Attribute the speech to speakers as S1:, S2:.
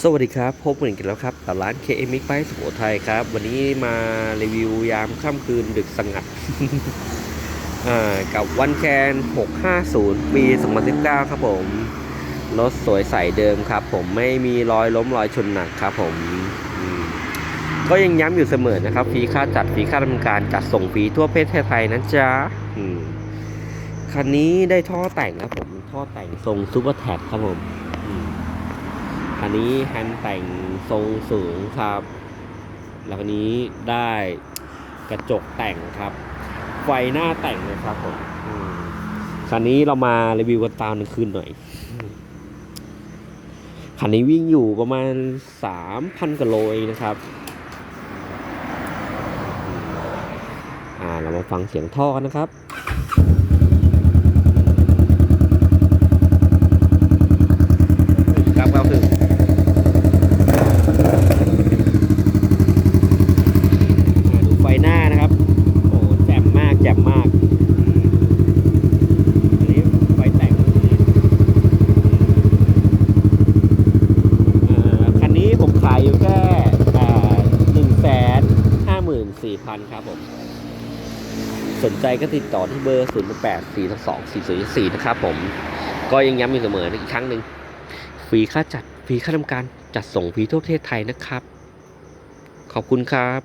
S1: สวัสดีครับพบกันอีกแล้วครับกับร้าน KM Mix Bike สุโขทัยครับ วันนี้มารีวิวยามค่ำคืนดึกสงัดกับวันแคน 650 ปี 2019 ครับผม รถสวยใสเดิมครับผมไม่มีรอยล้มรอยชนหนักครับผมมก็ยังย้ำอยู่เสมอนะครับฟรีค่าจัดฟรีค่าดำเนินการจัดส่งฟรีทั่วประเทศไทยนะจ๊ะคันนี้ได้ท่อแต่งครับผม ท่อแต่งทรงซูเปอร์แท็กครับผม นนี้แฮนด์แต่งทรงสูงครับ แล้วอันนี้ได้กระจกแต่งครับ ไฟหน้าแต่งเลยครับผมคันนี้เรามารีวิวกันตามกลางคืนหน่อย คันนี้วิ่งอยู่ประมาณสามพันกิโลเองนะครับ อ่าเรามาฟังเสียงท่อกันนะครับครับก็คืออ่าดูไฟหน้านะครับ โอ้แจ่มมากแจ่มมากอันนี้ไฟแต่งคันนี้ผมขายอยู่แค่หนึ่งแสนห้าหมื่นสี่พันครับผม สนใจก็ติดต่อที่เบอร์0 8 4 2 4 4 4นะครับผม ก็ยังย้ำอยู่เสมออีกครั้งหนึ่งฟรีค่าจัดฟรีค่าทำการจัดส่งฟรีทั่วประเทศไทยนะครับ ขอบคุณครับ